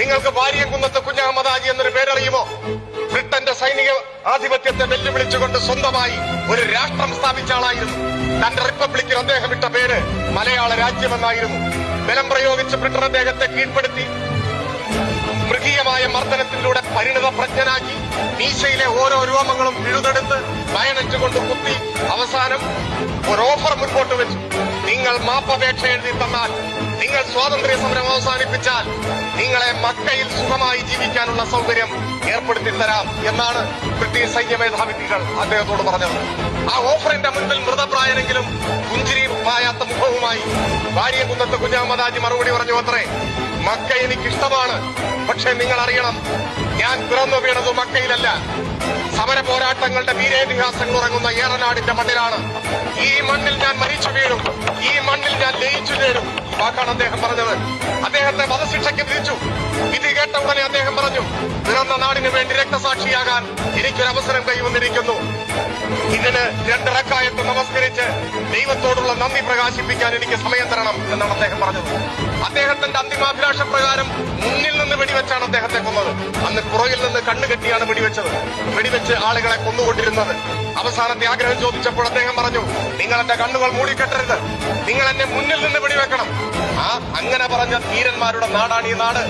നിങ്ങൾക്ക് വാര്യംകുന്നത്ത് കുഞ്ഞഹമ്മദാജി എന്നൊരു പേരറിയുമോ? ബ്രിട്ടന്റെ സൈനിക ആധിപത്യത്തെ വെല്ലുവിളിച്ചുകൊണ്ട് സ്വന്തമായി ഒരു രാഷ്ട്രം സ്ഥാപിച്ച ആളായിരുന്നു. തന്റെ റിപ്പബ്ലിക്കിൽ അദ്ദേഹം ഇട്ട പേര് മലയാള രാജ്യമെന്നായിരുന്നു. ബലം പ്രയോഗിച്ച് ബ്രിട്ടൻ അദ്ദേഹത്തെ കീഴ്പ്പെടുത്തി. മൃഗീയമായ മർദ്ദനത്തിലൂടെ പരിണിത പ്രജ്ഞനാക്കി മീശയിലെ ഓരോ രൂപങ്ങളും പിഴുതെടുത്ത് ബയനറ്റ് കൊണ്ട് കുത്തി അവസാനം ഒരു ഓഫർ മുൻപോട്ട് വെച്ചു. നിങ്ങൾ മാപ്പപേക്ഷ എഴുതി തന്നാൽ നിങ്ങൾ സ്വാതന്ത്ര്യ സമരം അവസാനിപ്പിച്ചാൽ നിങ്ങളെ മക്കയിൽ സുഖമായി ജീവിക്കാനുള്ള സൗകര്യം ഏർപ്പെടുത്തി തരാം എന്നാണ് ബ്രിട്ടീഷ് സൈന്യ മേധാവികൾ അദ്ദേഹത്തോട് പറഞ്ഞത്. ആ ഓഫറിന്റെ മുൻപിൽ മൃതപ്രായനെങ്കിലും പുഞ്ചിരി പായാത്ത മുഖവുമായി വാര്യകുന്നത്ത് കുഞ്ഞാമദാജി മറുപടി പറഞ്ഞു അത്രേ മക്ക എനിക്കിഷ്ടമാണ് പക്ഷെ നിങ്ങൾ അറിയണം ഞാൻ പിറന്നു വീണത് മക്കയിലല്ല. സമര പോരാട്ടങ്ങളുടെ വീരേതിഹാസങ്ങൾ ഉറങ്ങുന്ന ഏറനാടിന്റെ മണ്ണിലാണ് ഈ മണ്ണിൽ ഞാൻ മരിച്ചു വീഴും. ഞാൻ ലയിച്ചു ചേരും. വാക്കാണ് അദ്ദേഹം പറഞ്ഞത്. അദ്ദേഹത്തെ വധശിക്ഷയ്ക്ക് വിധിച്ചു. വിധി കേട്ട ഉടനെ അദ്ദേഹം പറഞ്ഞു പിറന്ന നാടിന് വേണ്ടി രക്തസാക്ഷിയാകാൻ എനിക്കൊരവസരം കൈവന്നിരിക്കുന്നു. ഇതിന് രണ്ടിറക്കായത്ത് നമസ്കരിച്ച് ദൈവത്തോടുള്ള നന്ദി പ്രകാശിപ്പിക്കാൻ എനിക്ക് സമയം തരണം എന്നാണ് അദ്ദേഹം പറഞ്ഞത്. അദ്ദേഹത്തിന്റെ അന്തിമാഭിലാഷ പ്രകാരം മുന്നിൽ നിന്ന് വെടിവെച്ചാണ് അദ്ദേഹത്തെ കൊന്നത്. അന്ന് പുറകിൽ നിന്ന് കണ്ണുകെട്ടിയാണ് വെടിവെച്ചത്. വെടിവെച്ച് ആളുകളെ കൊന്നുകൊണ്ടിരുന്നത്. അവസാനത്തെ ആഗ്രഹം ചോദിച്ചപ്പോൾ അദ്ദേഹം പറഞ്ഞു നിങ്ങൾ എന്റെ കണ്ണുകൾ മൂടിക്കെട്ടരുത്. നിങ്ങൾ എന്നെ മുന്നിൽ നിന്ന് വെടിവെക്കണം. ആ അങ്ങനെ പറഞ്ഞ ധീരന്മാരുടെ നാടാണ് ഈ നാട്.